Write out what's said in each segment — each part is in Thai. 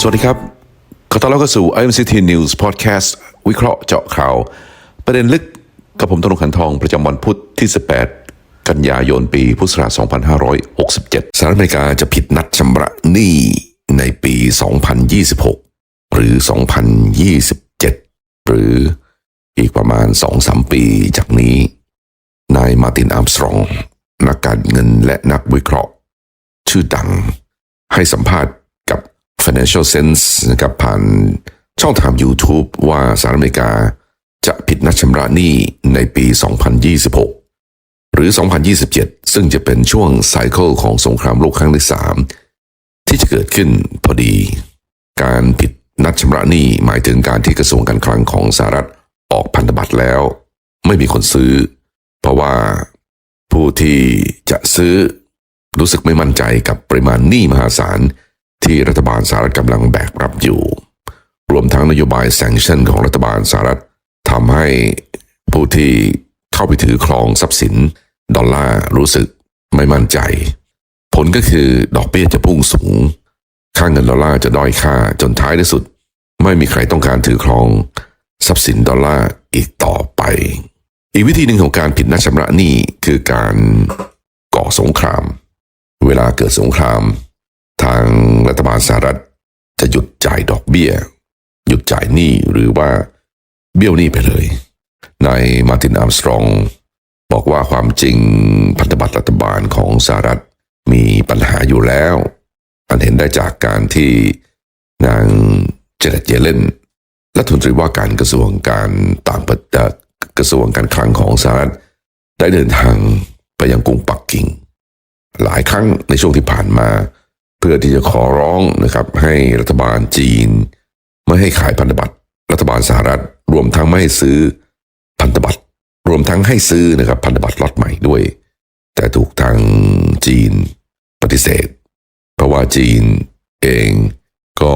สวัสดีครับ ขอต้อนรับเข้าสู่ IMCT News Podcast วิเคราะห์เจาะข่าว ประเด็นลึกกับผมธนงขันทองประจำวันพุธที่ 18 กันยายนปีพุทธศักราช2567 สหรัฐอเมริกาจะผิดนัดชำระหนี้ในปี 2026 หรือ 2027 หรืออีกประมาณ 2-3 ปีจากนี้ นายมาร์ตินอาร์มสตรอง นักการเงินและนักวิเคราะห์ ชื่อดังให้สัมภาษณ์ Financial Sense นะครับผ่านช่องทาง YouTube ว่าสหรัฐอเมริกาจะผิดนัดชำระหนี้ในปี 2026 หรือ 2027 ซึ่งจะเป็นช่วงไซเคิลของสงครามโลกครั้งที่ 3 ที่จะเกิดขึ้นพอดี การผิดนัดชำระหนี้หมายถึงการที่กระทรวงการคลังของสหรัฐออกพันธบัตรแล้ว ไม่มีคนซื้อ เพราะว่าผู้ที่จะซื้อรู้สึกไม่มั่นใจกับปริมาณหนี้มหาศาล ที่รัฐบาลสหรัฐกำลังแบกรับอยู่ รวมทั้งนโยบายแซงชั่นของรัฐบาลสหรัฐทำให้ผู้ที่เข้าไปถือครองทรัพย์สิน ดอลลาร์รู้สึกไม่มั่นใจ ผลก็คือดอกเบี้ยจะพุ่งสูง ค่าเงินดอลลาร์จะด้อยค่าจนท้ายที่สุด ไม่มีใครต้องการถือครองทรัพย์สินดอลลาร์อีกต่อไป อีกวิธีหนึ่งของการผิดนัดชำระหนี้คือการก่อสงคราม เวลาเกิดสงคราม ทางรัฐบาลสหรัฐ จะหยุดจ่ายดอกเบี้ย หยุดจ่ายหนี้หรือว่าเบี้ยวหนี้ไปเลย นายมาตินอาร์มสตรอง บอกว่าความจริงพันธบัตรรัฐบาลของสหรัฐมีปัญหาอยู่แล้วอันเห็นได้จากการที่นางเจเนตเยเลนรัฐมนตรีว่าการกระทรวงการต่างประเทศกระทรวงการคลังของสหรัฐ ได้เดินทางไปยังกรุงปักกิ่ง หลายครั้งในช่วงที่ผ่านมา เพื่อที่จะขอร้องนะครับให้รัฐบาลจีน ไม่ให้ขายพันธบัตรรัฐบาลสหรัฐ รวมทั้งไม่ให้ซื้อพันธบัตรรวมทั้งให้ซื้อนะครับพันธบัตรล็อตใหม่ด้วย แต่ถูกทางจีนปฏิเสธ เพราะว่าจีนเองก็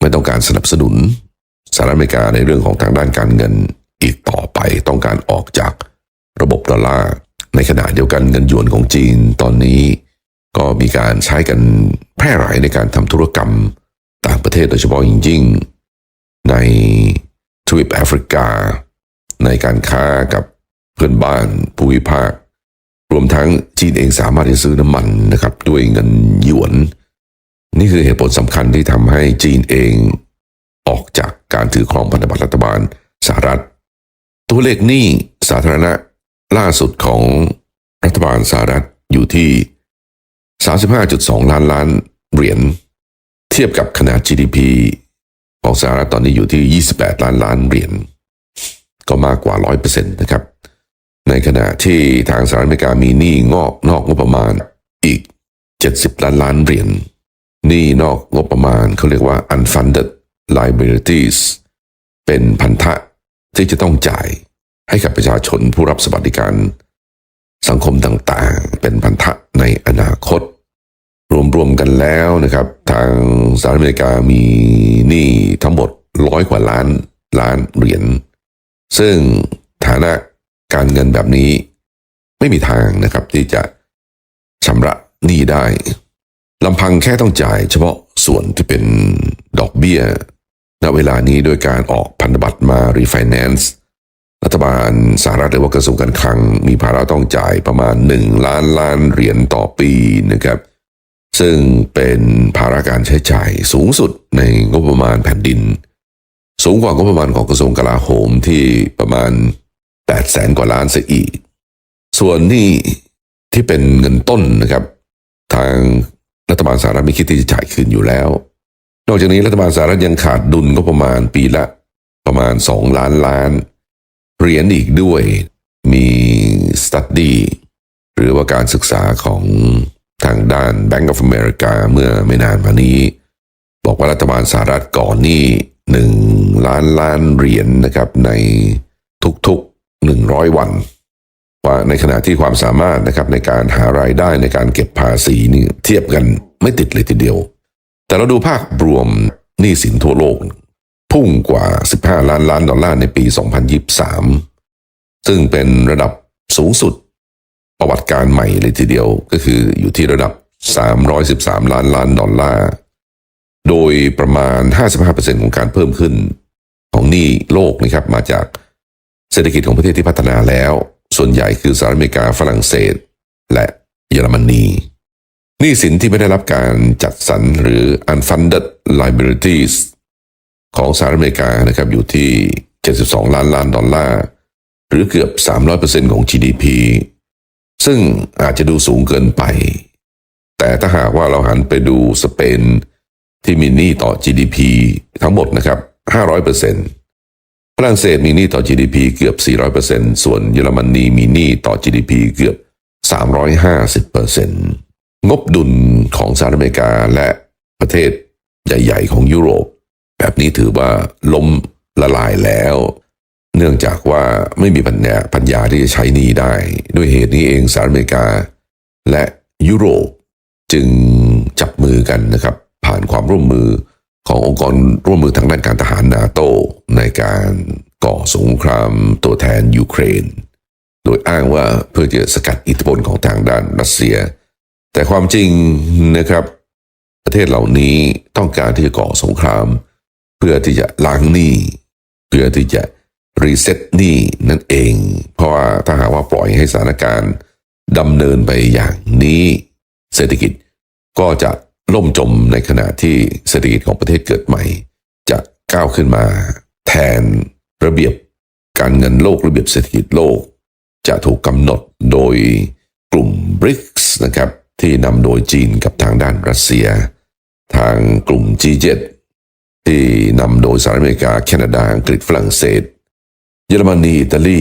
ไม่ต้องการสนับสนุนสหรัฐอเมริกาในเรื่องของทางด้านการเงินอีกต่อไปต้องการออกจากระบบดอลลาร์ในขณะเดียวกันเงินหยวนของจีนตอนนี้ ก็มีการใช้กันแพร่หลายในการทำธุรกรรมต่างประเทศโดยเฉพาะอย่างยิ่ง ในทวีปแอฟริกา ในการค้ากับเพื่อนบ้านภูมิภาค รวมทั้งจีนเองสามารถที่จะซื้อน้ำมันนะครับด้วยเงินหยวน นี่คือเหตุผลสำคัญที่ทำให้จีนเองออกจากการถือครองพันธบัตรรัฐบาลสหรัฐ ตัวเลขหนี้สาธารณะล่าสุดของรัฐบาลสหรัฐอยู่ที่ 35.2 ล้านล้านเหรียญเทียบกับขนาด GDP ของสหรัฐตอนนี้อยู่ที่ 28 ล้านล้านเหรียญก็มากกว่า 100%นะครับ ในขณะที่ทางสหรัฐอเมริกามีหนี้งอกนอกงบประมาณอีก 70 ล้านล้านเหรียญหนี้นอกงบประมาณเขาเรียกว่า unfunded liabilities เป็นพันธะที่จะต้องจ่ายให้กับประชาชนผู้รับสวัสดิการ สังคมต่างๆ เป็นพันธะในอนาคต รวมๆกันแล้วนะครับ ทางสหรัฐอเมริกามีหนี้ทั้งหมดร้อยกว่าล้านล้านเหรียญซึ่งฐานะการเงินแบบนี้ไม่มีทางนะครับที่จะชำระหนี้ได้ลำพังแค่ต้องจ่ายเฉพาะส่วนที่เป็นดอกเบี้ยณเวลานี้โดยการออกพันธบัตรมา refinance รัฐบาลสหรัฐหรือว่ากระทรวงการคลังมีภาระต้องจ่ายประมาณ 1 ล้านล้านเหรียญต่อปีนะครับ ซึ่งเป็นภาระการใช้จ่ายสูงสุดในงบประมาณแผ่นดิน สูงกว่างบประมาณของกระทรวงกลาโหมที่ประมาณ8แสนกว่าล้านเสียอีก ส่วนนี้ที่เป็นเงินต้นนะครับ ทางรัฐบาลสหรัฐไม่คิดที่จะจ่ายคืนอยู่แล้ว นอกจากนี้รัฐบาลสหรัฐยังขาดดุลก็ประมาณปีละประมาณ 2 ล้านล้าน เหรียญอีกด้วย มีสตัดดี้หรือว่าการศึกษาของทางด้าน Bank of America เมื่อไม่นานมานี้ บอกว่ารัฐบาลสหรัฐก่อนหนี้หนึ่งล้านล้านเหรียญนนะครับในทุกๆหนึ่งร้อยวันว่าในขณะที่ความสามารถนะครับในการหารายได้ในการเก็บภาษีนี่เทียบกันไม่ติดเลยทีเดียว แต่เราดูภาพรวมหนี้สินทั่วโลก พุ่งกว่า 15 ล้านล้านดอลลาร์ในปี 2023 ซึ่งเป็นระดับสูงสุดประวัติการใหม่เลยทีเดียวก็คืออยู่ที่ระดับ 313 ล้านล้านดอลลาร์ โดยประมาณ 55%ของการเพิ่มขึ้น ของหนี้โลกนะครับมาจากเศรษฐกิจของประเทศที่พัฒนาแล้ว ส่วนใหญ่คือสหรัฐอเมริกาฝรั่งเศส และเยอรมนีหนี้สินที่ไม่ได้รับการจัดสรรหรือ unfunded liabilities ของสหรัฐอเมริกานะครับอยู่ที่ 72 ล้านล้านดอลลาร์ หรือเกือบ 300%ของ GDP ซึ่งอาจจะดูสูงเกินไป แต่ถ้าหากว่าเราหันไปดูสเปนที่มีหนี้ต่อ GDP ทั้งหมดนะครับ 500%ฝรั่งเศสมีหนี้ต่อ GDP เกือบ 400%ส่วนเยอรมนีมีหนี้ต่อ GDP เกือบ 350%งบดุลของสหรัฐอเมริกาและประเทศใหญ่ ๆ ของยุโรป แบบนี้ถือว่าล้มละลายแล้ว เนื่องจากว่าไม่มีปัญญาปัญญาที่จะใช้หนี้ได้ ด้วยเหตุนี้เองสหรัฐอเมริกา และยุโรปจึงจับมือกันนะครับ ผ่านความร่วมมือขององค์กรร่วมมือทางด้านการทหารนาโตในการก่อสงครามตัวแทนยูเครน โดยอ้างว่าเพื่อจะสกัดอิทธิพลของทางด้านรัสเซีย แต่ความจริงนะครับ ประเทศเหล่านี้ต้องการที่จะก่อสงคราม เพื่อที่จะล้างหนี้เพื่อที่จะรีเซ็ตหนี้นั่นเอง เพราะว่าถ้าหากว่าปล่อยให้สถานการณ์ดำเนินไปอย่างนี้เศรษฐกิจก็จะล่มจมในขณะที่เศรษฐกิจของประเทศเกิดใหม่ จะก้าวขึ้นมา แทนระเบียบการเงินโลกระเบียบเศรษฐกิจโลก จะถูกกำหนดโดยกลุ่ม BRICS นะครับที่นำโดยจีนกับทางด้านรัสเซีย ทางกลุ่ม G7 ที่นำโดยสหรัฐอเมริกาแคนาดาอังกฤษฝรั่งเศส เยอรมนีอิตาลี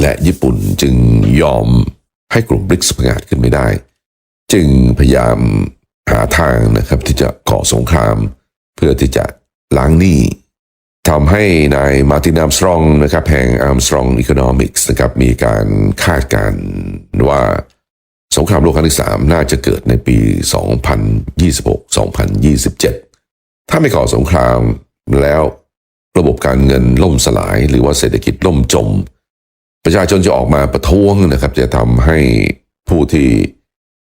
และญี่ปุ่นจึงยอมให้กลุ่ม BRICS ประกาศขึ้นไม่ได้ จึงพยายามหาทางนะครับที่จะก่อสงคราม เพื่อที่จะล้างหนี้ทำให้นายมาร์ตินอัมสตรองนะครับแห่งอัมสตรองอี o โนมิกส์นะครับมีการคาดการณ์ว่าสงครามโลกครั้งที่สามน่าจะเกิดในปี 2026-2027 ถ้าไม่ก่อสงครามแล้วระบบการเงินล่มสลาย หรือว่าเศรษฐกิจล่มจม ประชาชนจะออกมาประท้วงนะครับ จะทำให้ผู้ที่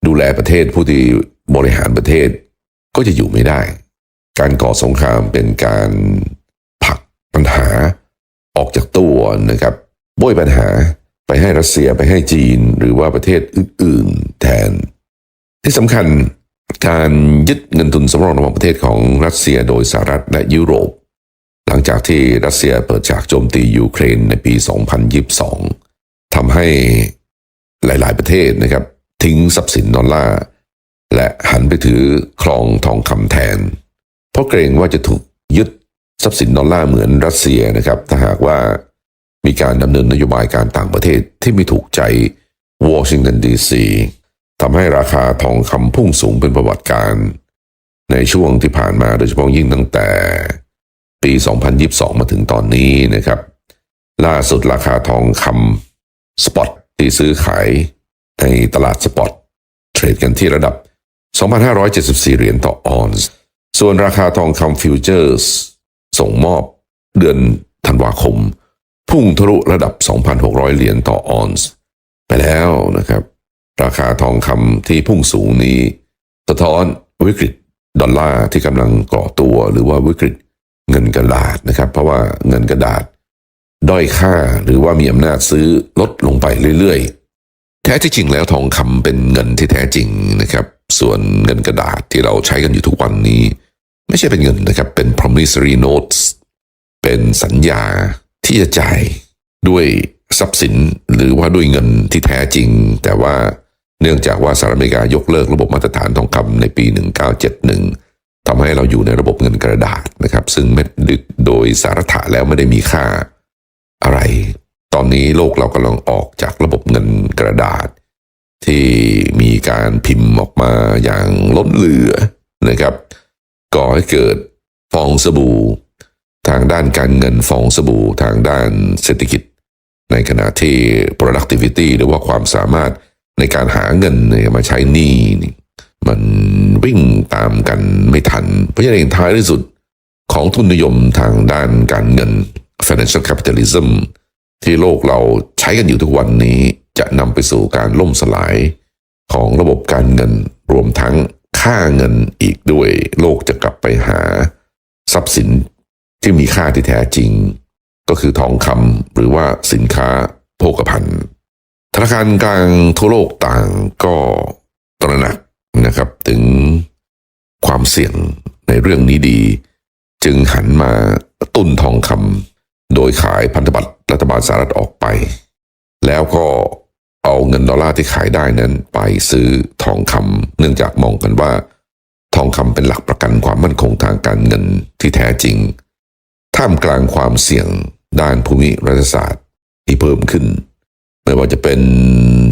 ดูแลประเทศ ผู้ที่บริหารประเทศ ก็จะอยู่ไม่ได้ การก่อสงครามเป็นการผลักปัญหาออกจากตัวนะครับโบยปัญหาไปให้รัสเซียไปให้จีน หรือว่าประเทศอื่นๆแทน ที่สำคัญ การยึดเงินทุนสำรองระหว่างประเทศของรัสเซียโดยสหรัฐและยุโรป หลังจากที่รัสเซียเปิดฉากโจมตียูเครนในปี 2022 ทำให้หลาย ๆ ประเทศนะครับ ทิ้งทรัพย์สินดอลลาร์ และหันไปถือครองทองคำแทน เพราะเกรงว่าจะถูกยึดทรัพย์สินดอลลาร์เหมือนรัสเซียนะครับ ถ้าหากว่ามีการดำเนินนโยบายการต่างประเทศที่ไม่ถูกใจวอชิงตันดีซี ทำให้ราคาทองคำพุ่งสูงเป็นประวัติการ ในช่วงที่ผ่านมาโดยเฉพาะยิ่งตั้งแต่ ปี 2022 มาถึงตอนนี้นะครับ ล่าสุดราคาทองคำสปอตที่ซื้อขายในตลาดสปอตเทรดกันที่ระดับ 2,574 เหรียญต่อออนซ์ ส่วนราคาทองคำฟิวเจอร์สส่งมอบเดือนธันวาคม พุ่งทะลุระดับ 2,600 เหรียญต่อออนซ์ ไปแล้วนะครับ ราคาทองคำที่พุ่งสูงนี้ สะท้อนวิกฤตดอลลาร์ที่กำลังก่อตัวหรือว่าวิกฤตเงินกระดาษนะครับ เพราะว่าเงินกระดาษ ด้อยค่าหรือว่ามีอำนาจซื้อลดลงไปเรื่อยๆ แท้ที่จริงแล้วทองคำเป็นเงินที่แท้จริงนะครับ ส่วนเงินกระดาษที่เราใช้กันอยู่ทุกวันนี้ ไม่ใช่เป็นเงินนะครับ เป็น promissory notes เป็นสัญญาที่จะจ่ายด้วยทรัพย์สินหรือว่าด้วยเงินที่แท้จริง แต่ว่า เนื่องจากว่าสหรัฐอเมริกายกเลิกระบบมาตรฐานทองคำในปี 1971 ทำให้เราอยู่ในระบบเงินกระดาษนะครับ ซึ่งไม่โดยสาระแล้วไม่ได้มีค่าอะไร ตอนนี้โลกเรากำลังออกจากระบบเงินกระดาษ ที่มีการพิมพ์ออกมาอย่างล้นเหลือนะครับ ก่อให้เกิดฟองสบู่ ทางด้านการเงินฟองสบู่ ทางด้านเศรษฐกิจ ในขณะที่ productivity หรือว่าความสามารถ ในการหาเงินนมาใช้หนี้นี่มันวิ่งตามกันไม่ทัน เพราะฉะนั้นท้ายที่สุดของทุนนิยมทางด้านการเงิน financial capitalism ที่โลกเราใช้กันอยู่ทุกวันนี้จะนำไปสู่การล่มสลายของระบบการเงินรวมทั้งค่าเงินอีกด้วย โลกจะกลับไปหา ทรัพย์สินที่มีค่าที่แท้จริง ก็คือทองคำหรือว่าสินค้าโภคภัณฑ์ ธนาคารกลางทั่วโลกต่างก็ตระหนักนะครับถึงความเสี่ยงในเรื่องนี้ดี จึงหันมาตุนทองคำโดยขายพันธบัตรรัฐบาลสหรัฐออกไป แล้วก็เอาเงินดอลลาร์ที่ขายได้นั้นไปซื้อทองคำเนื่องจากมองกันว่า ทองคำเป็นหลักประกันความมั่นคงทางการเงินที่แท้จริง ท่ามกลางความเสี่ยงด้านภูมิรัฐศาสตร์ที่เพิ่มขึ้น ไม่ว่าจะเป็น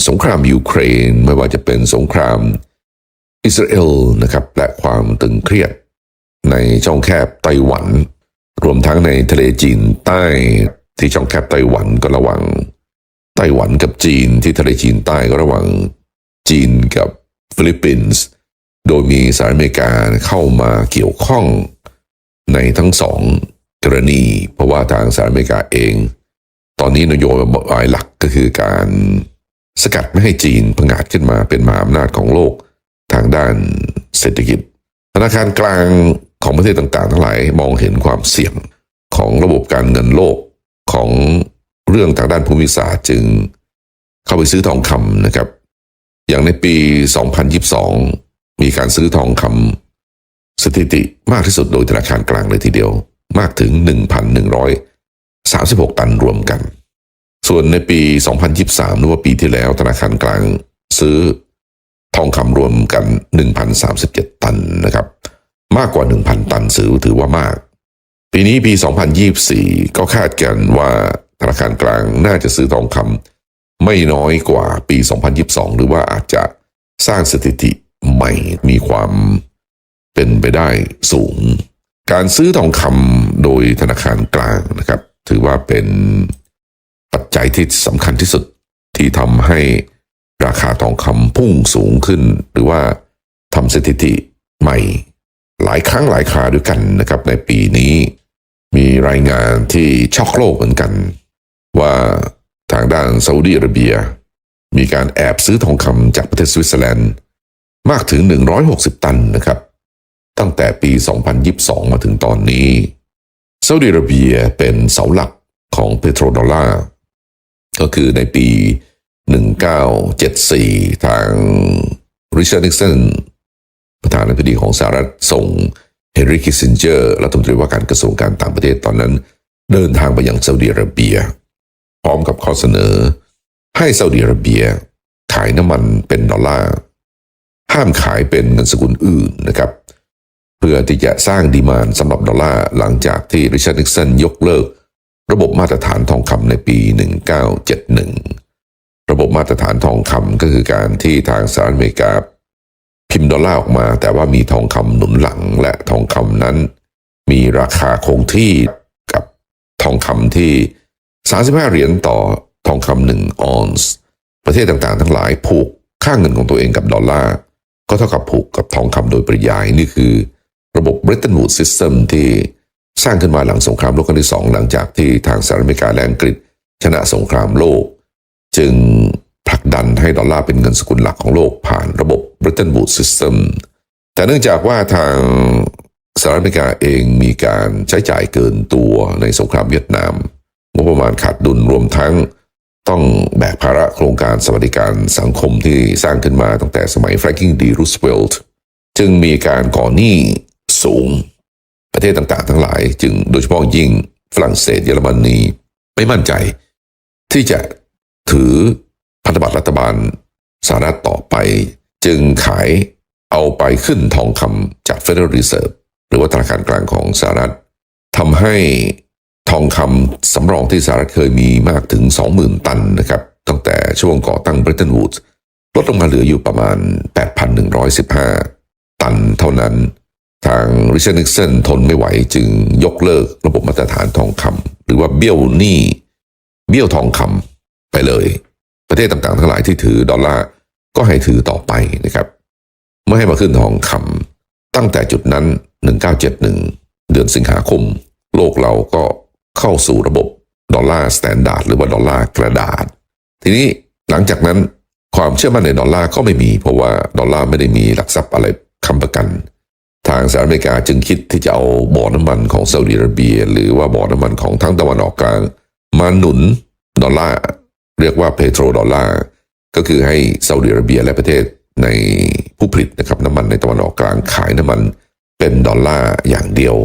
สงครามยูเครน ไม่ว่าจะเป็นสงครามอิสราเอลนะครับและความตึงเครียด ในช่องแคบไต้หวัน รวมทั้งในทะเลจีนใต้ที่ช่องแคบไต้หวันก็ระหว่างไต้หวันกับจีนที่ทะเลจีนใต้ก็ระหว่างจีนกับฟิลิปปินส์โดยมีสหรัฐอเมริกาเข้ามาเกี่ยวข้องในทั้งสองกรณี เพราะว่าทางสหรัฐอเมริกาเอง ตอนนี้นโยบายหลักก็คือการสกัดไม่ให้จีนผงาดขึ้นมาเป็นมหาอำนาจของโลกทางด้านเศรษฐกิจ ธนาคารกลางของประเทศต่างๆ ทั้งหลายมองเห็นความเสี่ยงของระบบการเงินโลกของเรื่องทางด้านภูมิศาสตร์จึงเข้าไปซื้อทองคำนะครับ อย่างในปี 2022 มีการซื้อทองคำสถิติมากที่สุดโดยธนาคารกลางเลยทีเดียว มากถึง 36 ตันรวมกัน ส่วนในปี 2023 หรือว่าปีที่แล้วธนาคารกลางซื้อทองคำรวมกัน 1,037 ตันนะครับ มากกว่า 1,000 ตันซื้อถือว่ามาก ปีนี้ปี 2024 ก็คาดกันว่าธนาคารกลางน่าจะซื้อทองคำไม่น้อยกว่าปี 2022 หรือว่าอาจจะสร้างสถิติใหม่มีความเป็นไปได้สูง การซื้อทองคำโดยธนาคารกลางนะครับ ถือว่าเป็นปัจจัยที่สำคัญที่สุดที่ทำให้ราคาทองคำพุ่งสูงขึ้น หรือว่าทำสถิติใหม่ หลายครั้งหลายคราด้วยกันนะครับ ในปีนี้ มีรายงานที่ช็อกโลกเหมือนกัน ว่าทางด้านซาอุดีอาระเบีย มีการแอบซื้อทองคำจากประเทศสวิตเซอร์แลนด์มากถึง 160 ตันนะครับ ตั้งแต่ปี 2022 มาถึงตอนนี้ ซาอุดิอาระเบียเป็นเสาหลักของเปโตรดอลลาร์ก็คือในปี 1974 ทางริชาร์ดนิกสันประธานาธิบดีของสหรัฐส่งเฮนรี่คิสซินเจอร์รัฐมนตรีว่าการกระทรวงการต่างประเทศตอนนั้น เดินทางไปยังซาอุดิอาระเบีย พร้อมกับข้อเสนอ ให้ซาอุดิอาระเบีย ขายน้ำมันเป็นดอลลาร์ห้ามขายเป็นเงินสกุลอื่นนะครับ เพื่อที่จะสร้างดีมานสำหรับดอลลาร์หลังจากที่ริชาร์ดนิกสันยกเลิก ระบบมาตรฐานทองคำในปี 1971 ระบบมาตรฐานทองคำก็คือการที่ทางสหรัฐอเมริกา พิมพ์ดอลลาร์ออกมา แต่ว่ามีทองคำหนุนหลังและทองคำนั้น มีราคาคงที่กับทองคำที่ 35 เหรียญต่อทองคำหนึ่งออนซ์ประเทศต่างๆ ทั้งหลายผูกค่าเงินของตัวเองกับดอลลาร์ก็เท่ากับผูกกับทองคำโดยปริยายนี่คือ ระบบ Bretton Woods System ที่สร้างขึ้นมาหลังสงครามโลกครั้งที่สองหลังจากที่ทางสหรัฐอเมริกาและอังกฤษชนะสงครามโลก จึงผลักดันให้ดอลลาร์เป็นเงินสกุลหลักของโลกผ่านระบบ Bretton Woods System แต่เนื่องจากว่าทางสหรัฐอเมริกาเองมีการใช้จ่ายเกินตัวในสงครามเวียดนามงบประมาณขาดดุลรวมทั้งต้องแบกภาระโครงการสวัสดิการสังคมที่สร้างขึ้นมาตั้งแต่สมัย Franklin D. Roosevelt จึงมีการก่อหนี้ สูง ประเทศต่างๆ ทั้งหลาย จึงโดยเฉพาะยิ่งฝรั่งเศสเยอรมนีไม่มั่นใจ ที่จะถือพันธบัตรรัฐบาลสหรัฐต่อไป จึงขายเอาไปขึ้นทองคำจาก Federal Reserve หรือว่าธนาคารกลางของสหรัฐทำให้ทองคำสำรองที่สหรัฐเคยมีมากถึง 20,000 ตันนะครับ ตั้งแต่ช่วงก่อตั้ง Bretton Woods ลดลงมาเหลืออยู่ประมาณ 8,115 ตันเท่านั้น ทางริชาร์ดนิกสันทนไม่ไหวจึงยกเลิกระบบมาตรฐานทองคำหรือว่าเบี้ยวหนี้เบี้ยวทองคำไปเลย ประเทศต่างๆ ทั้งหลายที่ถือดอลลาร์ก็ให้ถือต่อไปนะครับ ไม่ให้มาขึ้นทองคำตั้งแต่จุดนั้น 1971 เดือนสิงหาคม โลกเราก็เข้าสู่ระบบดอลลาร์สแตนดาร์ดหรือว่าดอลลาร์กระดาษ ทีนี้หลังจากนั้นความเชื่อมั่นในดอลลาร์ก็ไม่มี เพราะว่าดอลลาร์ไม่ได้มีหลักทรัพย์อะไรค้ำประกัน ทางสหรัฐอเมริกาจึงคิดที่จะเอาบ่อน้ำมันของซาอุดิอาระเบีย หรือว่าบ่อน้ำมันของทั้งตะวันออกกลางมาหนุนดอลลาร์เรียกว่าเพโตรดอลลาร์ก็คือให้ซาอุดิอาระเบียและประเทศในผู้ผลิตนะครับน้ำมันในตะวันออกกลางขายน้ำมันเป็นดอลลาร์อย่างเดียว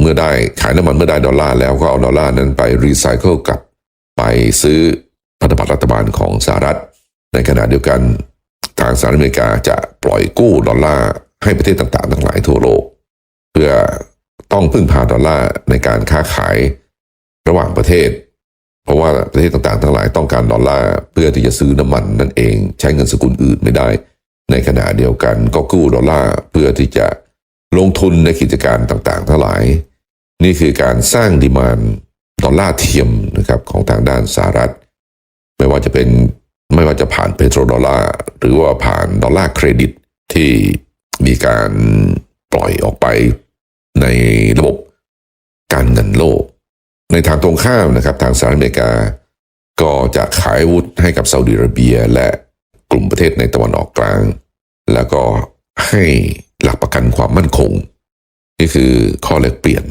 เมื่อได้ขายน้ำมันเมื่อได้ดอลลาร์แล้วก็เอาดอลลาร์นั้นไปรีไซเคิลกลับไปซื้อพันธบัตรรัฐบาลของสหรัฐ ในขณะเดียวกันทางสหรัฐอเมริกาจะปล่อยกู้ดอลลาร์ ให้ประเทศต่างๆ ทั้งหลายทั่วโลก เพื่อต้องพึ่งพาดอลลาร์ในการค้าขายระหว่างประเทศ เพราะว่าประเทศต่างๆ ทั้งหลายต้องการดอลลาร์เพื่อที่จะซื้อน้ำมันนั่นเอง ใช้เงินสกุลอื่นไม่ได้ ในขณะเดียวกันก็กู้ดอลลาร์เพื่อที่จะลงทุนในกิจการต่างๆ ทั้งหลาย นี่คือการสร้างดีมานดอลลาร์เทียมนะครับของทางด้านสหรัฐ ไม่ว่าจะเป็นไม่ว่าจะผ่านเปโตรดอลลาร์หรือว่าผ่านดอลลาร์เครดิตที่ มีการปล่อยออกไปในระบบการเงินโลก ในทางตรงข้ามนะครับ ทางสหรัฐอเมริกา ก็จะขายวุธให้กับซาอุดิอาระเบีย และกลุ่มประเทศในตะวันออกกลาง แล้วก็ให้หลักประกันความมั่นคง นี่คือข้อแลกเปลี่ยน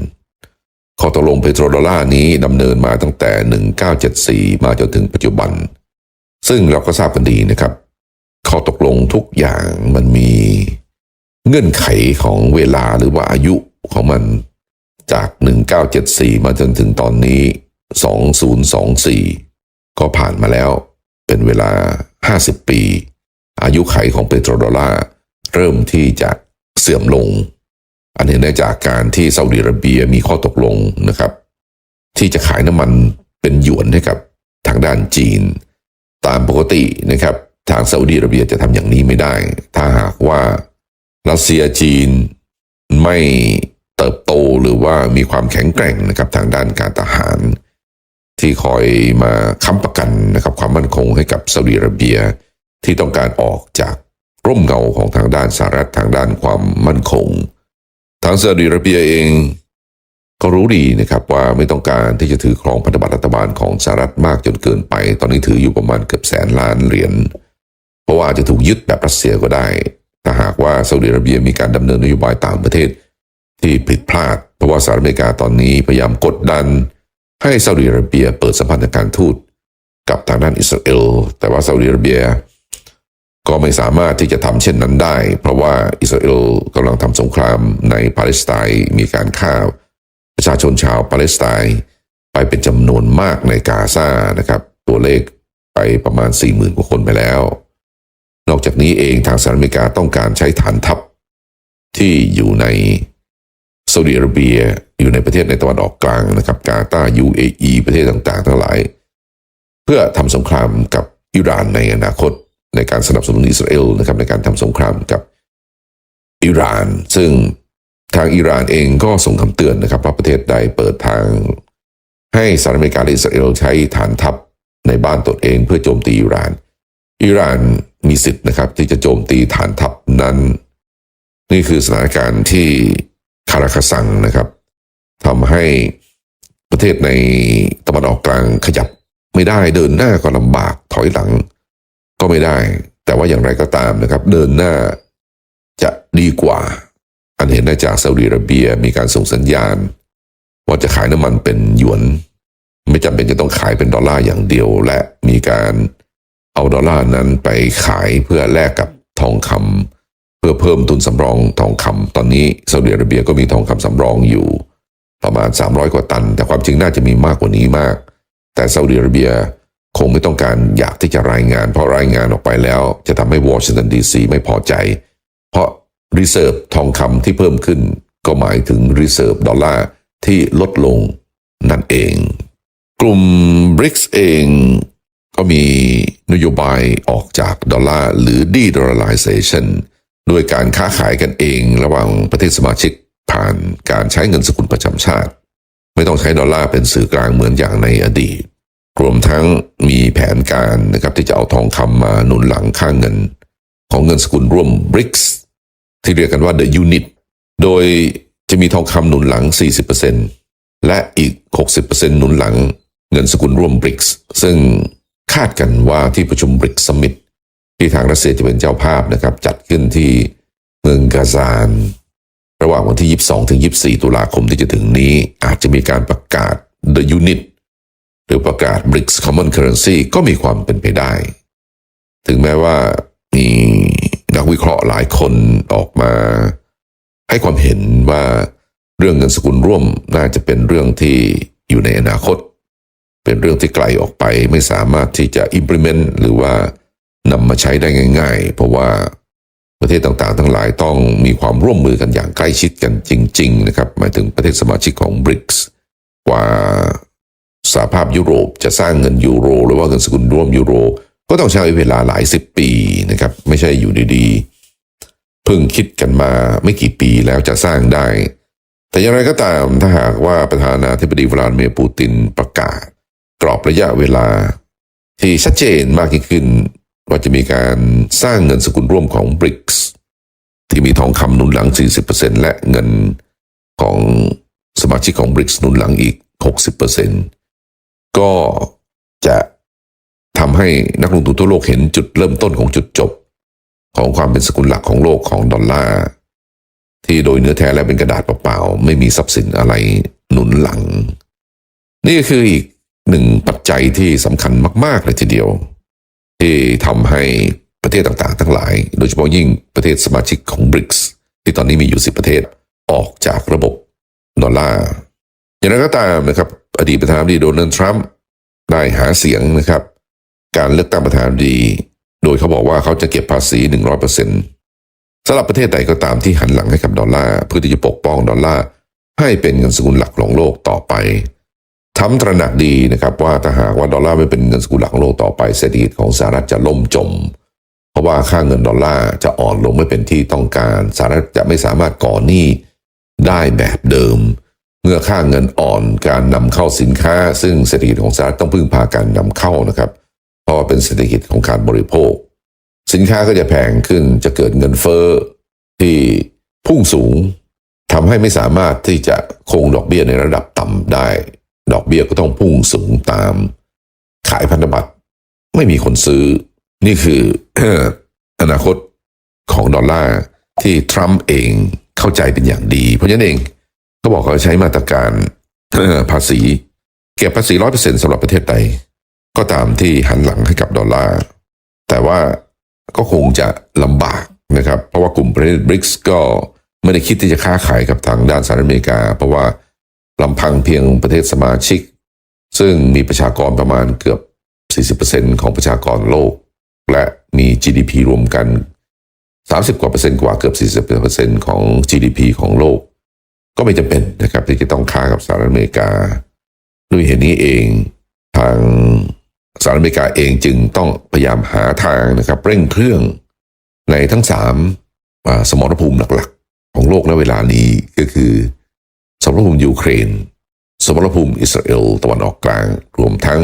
ข้อตกลงเปโตรดอลลาร์นี้ดำเนินมาตั้งแต่ 1974 มาจนถึงปัจจุบัน ซึ่งเราก็ทราบกันดีนะครับ ข้อตกลงทุกอย่างมันมี เงื่อนไขของเวลาหรือว่าอายุของมันจาก 1974 มาจนถึงตอนนี้ 2024 ก็ผ่านมาแล้วเป็นเวลา 50 ปี อายุไขของเปโตรดอลลาร์เริ่มที่จะเสื่อมลง อันเห็นได้จากการที่ซาอุดิอาระเบียมีข้อตกลงนะครับ ที่จะขายน้ำมันเป็นหยวนให้กับทางด้านจีน ตามปกตินะครับ ทางซาอุดิอาระเบียจะทำอย่างนี้ไม่ได้ ถ้าหากว่า รัสเซียจีนไม่เติบโตหรือว่ามีความแข็งแกร่งนะครับทางด้านการทหาร ที่คอยมาค้ำประกันนะครับความมั่นคงให้กับซาอุดิอาระเบียที่ต้องการออกจากร่มเงาของทางด้านสหรัฐทางด้านความมั่นคง ทางซาอุดิอาระเบียเองก็รู้ดีนะครับว่าไม่ต้องการที่จะถือครองพันธบัตรรัฐบาลของสหรัฐมากจนเกินไป ตอนนี้ถืออยู่ประมาณเกือบแสนล้านเหรียญเพราะว่าอาจจะถูกยึดแบบรัสเซียก็ได้ ถ้าหากว่าซาอุดิอาระเบียมีการดำเนินนโยบายต่างประเทศ ที่ผิดพลาด เพราะว่าสหรัฐอเมริกาตอนนี้พยายามกดดัน ให้ซาอุดิอาระเบียเปิดสัมพันธ์ทางการทูตกับทางด้านอิสราเอลแต่ว่าซาอุดิอาระเบีย ก็ไม่สามารถที่จะทำเช่นนั้นได้ เพราะว่าอิสราเอลกำลังทำสงครามในปาเลสไตน์มีการฆ่าประชาชนชาวปาเลสไตน์ไปเป็นจำนวนมากในกาซานะครับ ตัวเลขไปประมาณ40,000กว่าคนไปแล้ว นอกจากนี้เองทางสหรัฐอเมริกาต้องการใช้ฐานทัพที่อยู่ในซาอุดิอาระเบียอยู่ในประเทศในตะวันออกกลางนะครับกาตาร์ UAE ประเทศต่างๆ ทั้งหลาย เพื่อทำสงครามกับอิหร่านในอนาคตในการสนับสนุนอิสราเอลนะครับในการทำสงครามกับอิหร่าน ซึ่งทางอิหร่านเองก็ส่งคำเตือนนะครับว่าประเทศใดเปิดทาง ให้สหรัฐอเมริกาและอิสราเอลใช้ฐานทัพในบ้านตนเองเพื่อโจมตีอิหร่าน อิหร่าน มีสิทธิ์นะครับ ที่จะโจมตีฐานทัพนั้น นี่คือสถานการณ์ที่คาราคาซังนะครับทำให้ประเทศในตะวันออกกลางขยับไม่ได้เดินหน้าก็ลำบากถอยหลังก็ไม่ได้ แต่ว่าอย่างไรก็ตามนะครับ เดินหน้าจะดีกว่า อันเห็นได้จากซาอุดิอาระเบียมีการส่งสัญญาณ ว่าจะขายน้ำมันเป็นหยวน ไม่จำเป็นจะต้องขายเป็นดอลลาร์อย่างเดียว และมีการ เอาดอลลาร์นั้นไปขายเพื่อแลกกับทองคำเพื่อเพิ่มทุนสำรองทองคำตอนนี้ซาอุดิอาระเบียก็มีทองคำสำรองอยู่ประมาณ 300 กว่าตัน แต่ความจริงน่าจะมีมากกว่านี้มาก แต่ซาอุดิอาระเบียคงไม่ต้องการอยากที่จะรายงาน เพราะรายงานออกไปแล้ว จะทำให้วอชิงตันดีซีไม่พอใจ เพราะรีเซิร์ฟทองคำที่เพิ่มขึ้น ก็หมายถึงรีเซิร์ฟดอลลาร์ที่ลดลงนั่นเอง กลุ่ม BRICS เองก็มี นโยบายออกจากดอลลาร์หรือ de-dollarization ด้วยการค้าขายกันเองระหว่างประเทศสมาชิกผ่านการใช้เงินสกุลประจำชาติ ไม่ต้องใช้ดอลลาร์เป็นสื่อกลางเหมือนอย่างในอดีตรวมทั้งมีแผนการนะครับที่จะเอาทองคำมาหนุนหลังค่างเงิน ของเงินสกุลร่วม BRICS ที่เรียกกันว่า the unit โดยจะมีทองคำหนุนหลัง 40%และอีก 60%หนุนหลังเงินสกุลร่วม BRICS ซึ่ง คาดกันว่าที่ประชุม BRICS Summit ที่ทางรัสเซียจะเป็นเจ้าภาพนะครับ จัดขึ้นที่เมืองกาซาน ระหว่างวันที่ 22 ถึง 24 ตุลาคมที่จะถึงนี้ อาจจะมีการประกาศ The Unit หรือประกาศ BRICS Common Currency ก็มีความเป็นไปได้ ถึงแม้ว่ามีนักวิเคราะห์หลายคนออกมา ให้ความเห็นว่าเรื่องเงินสกุลร่วมน่าจะเป็นเรื่องที่อยู่ในอนาคต เป็นเรื่องที่ไกลออกไปไม่สามารถที่จะ implement หรือว่านำมาใช้ได้ง่าย ๆ เพราะว่าประเทศต่างๆ ทั้งหลายต้องมีความร่วมมือกันอย่างใกล้ชิดกันจริง ๆ นะครับ หมายถึงประเทศสมาชิกของ BRICS กว่าสหภาพยุโรปจะสร้างเงินยูโร หรือว่าเงินสกุลร่วมยูโร ก็ต้องใช้เวลาหลายสิบปีนะครับ ไม่ใช่อยู่ดีๆเพิ่งคิดกันมาไม่กี่ปีแล้วจะสร้างได้ แต่อย่างไรก็ตามถ้าหากว่าประธานาธิบดีวลาดิเมียร์ปูตินประกาศ รอบระยะเวลา ที่ชัดเจนมากยิ่งขึ้น ว่าจะมีการสร้างเงินสกุลร่วมของ BRICS ที่มีทองคำหนุนหลัง 40%และเงินของสมาชิกของ BRICS หนุนหลังอีก 60%ก็จะทำให้นักลงทุนทั่วโลกเห็นจุดเริ่มต้นของจุดจบ ของความเป็นสกุลหลักของโลกของดอลลาร์ที่โดยเนื้อแท้แล้วเป็นกระดาษเปล่าๆ ไม่มีทรัพย์สินอะไรหนุนหลัง นี่ก็คืออีก หนึ่งปัจจัยที่สำคัญมาก ๆ เลยทีเดียว ที่ทำให้ประเทศต่างๆ ทั้งหลาย โดยเฉพาะยิ่งประเทศสมาชิกของ BRICS ที่ตอนนี้มีอยู่ 10 ประเทศออกจากระบบดอลลาร์อย่างไรก็ตามนะครับ อดีตประธานาธิบดีโดนัลด์ทรัมป์ได้หาเสียงนะครับ การเลือกตั้งประธานาธิบดีโดยเขาบอกว่าเขาจะเก็บภาษี 100%สำหรับประเทศใดก็ตามที่หันหลังให้กับดอลลาร์เพื่อที่จะปกป้องดอลลาร์ให้เป็นเงินสกุลหลักของโลกต่อไป ทำตระหนักดีนะครับว่าถ้าหากว่าดอลลาร์ไม่เป็นเงินสกุลหลักของโลกต่อไปเศรษฐกิจของสหรัฐจะล่มจม เพราะว่าค่าเงินดอลลาร์จะอ่อนลงไม่เป็นที่ต้องการสหรัฐจะไม่สามารถก่อหนี้ได้แบบเดิม เมื่อค่าเงินอ่อนการนำเข้าสินค้า ซึ่งเศรษฐกิจของสหรัฐต้องพึ่งพาการนำเข้านะครับ เพราะว่าเป็นเศรษฐกิจของการบริโภค สินค้าก็จะแพงขึ้นจะเกิดเงินเฟ้อที่พุ่งสูงทำให้ไม่สามารถที่จะคงดอกเบี้ยในระดับต่ำได้ ดอกเบี้ยก็ต้องพุ่งสูงตาม ขายพันธบัตรไม่มีคนซื้อ นี่คืออนาคตของดอลลาร์ที่ทรัมป์เองเข้าใจเป็นอย่างดี เพราะฉะนั้นเองก็บอกเขาใช้มาตรการภาษี เก็บภาษีร้อยเปอร์เซ็นต์สำหรับประเทศใดก็ตามที่หันหลังให้กับดอลลาร์ แต่ว่าก็คงจะลำบากนะครับ เพราะว่ากลุ่มประเทศบริกส์ก็ไม่ได้คิดที่จะค้าขายกับทางด้านสหรัฐอเมริกา เพราะว่า ลำพังเพียงประเทศสมาชิก ซึ่งมีประชากรประมาณเกือบ 40%ของประชากรโลก และมี GDP รวมกัน 30 กว่าเปอร์เซ็นต์กว่าเกือบ 40เปอร์เซ็นต์ของ GDP ของโลก ก็ไม่จำเป็นนะครับที่จะต้องค้ากับสหรัฐอเมริกาด้วยเหตุนี้เองทางสหรัฐอเมริกาเองจึงต้องพยายามหาทางนะครับเร่งเครื่องในทั้งสามสมรภูมิหลักๆ ของโลกณเวลานี้ก็คือ สมรภูมิยูเครน สมรภูมิอิสราเอลตะวันออกกลาง รวมทั้ง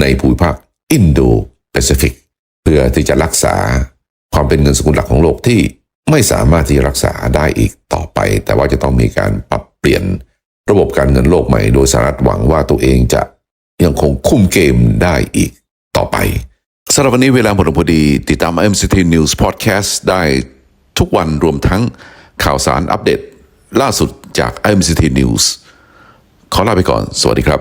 ในภูมิภาคอินโดแปซิฟิก เพื่อที่จะรักษาความเป็นเงินสกุลหลักของโลกที่ไม่สามารถที่จะรักษาได้อีกต่อไป แต่ว่าจะต้องมีการปรับเปลี่ยนระบบการเงินโลกใหม่ โดยสหรัฐหวังว่าตัวเองจะยังคงคุมเกมได้อีกต่อไปสำหรับวันนี้เวลาหมดพอดี ติดตาม MCT News Podcast ได้ทุกวันรวมทั้งข่าวสารอัปเดต ล่าสุด จาก MCT News ขอลาไปก่อน สวัสดีครับ